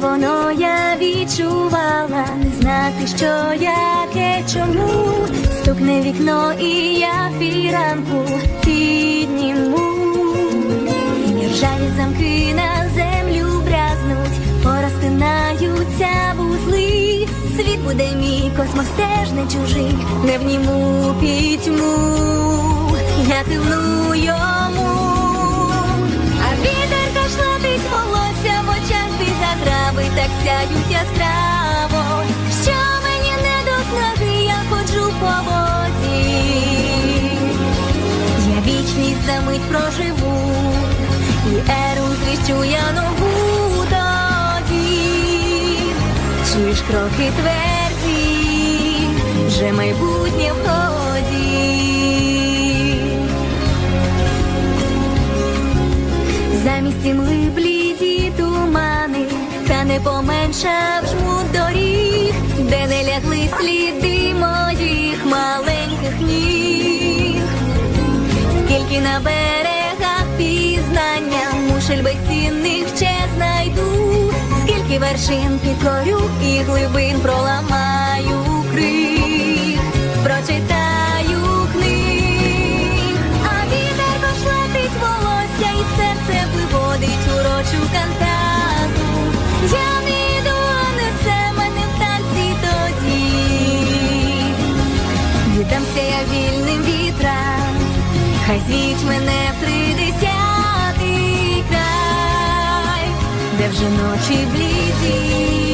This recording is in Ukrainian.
воно я відчувала, не знати, що яке, чому. Стукне вікно, і я фіранку підніму. Ржаві замки на землю бразнуть, порозтинаються вузли. Світ буде мій, космос теж не чужий, не вніму пітьму, я кивну сяють яскраво. Що мені не до снаги, я ходжу по воді. Я вічність за мить проживу, і еру звіщу я нову тоді. Чуєш кроки тверді, вже майбутнє в не поменшав жмут доріг, де не лягли сліди моїх маленьких ніг. Скільки на берегах пізнання мушель безцінних ще знайду, скільки вершин підкорю і глибин проламаю Віддамся я вільним вітрам, хай звіть мене тридесятий край, де вже ночі бліді,